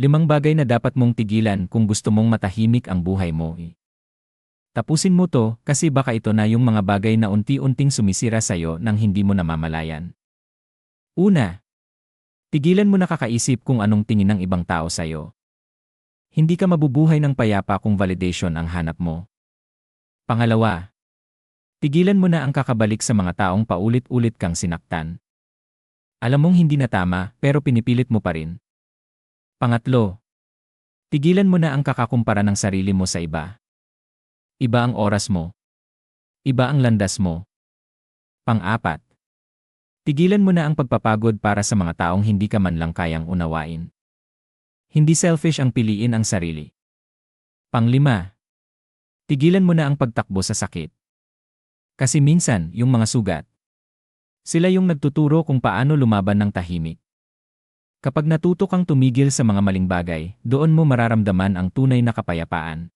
Limang bagay na dapat mong tigilan kung gusto mong matahimik ang buhay mo. Tapusin mo to kasi baka ito na yung mga bagay na unti-unting sumisira sa'yo nang hindi mo namamalayan. Una, tigilan mo na kakaisip kung anong tingin ng ibang tao sa'yo. Hindi ka mabubuhay ng payapa kung validation ang hanap mo. Pangalawa, tigilan mo na ang kakabalik sa mga taong paulit-ulit kang sinaktan. Alam mong hindi na tama pero pinipilit mo pa rin. Pangatlo, tigilan mo na ang kakakumpara ng sarili mo sa iba. Iba ang oras mo. Iba ang landas mo. Pang-apat, tigilan mo na ang pagpapagod para sa mga taong hindi ka man lang kayang unawain. Hindi selfish ang piliin ang sarili. Panglima, tigilan mo na ang pagtakbo sa sakit. Kasi minsan, yung mga sugat, sila yung nagtuturo kung paano lumaban ng tahimik. Kapag natuto kang tumigil sa mga maling bagay, doon mo mararamdaman ang tunay na kapayapaan.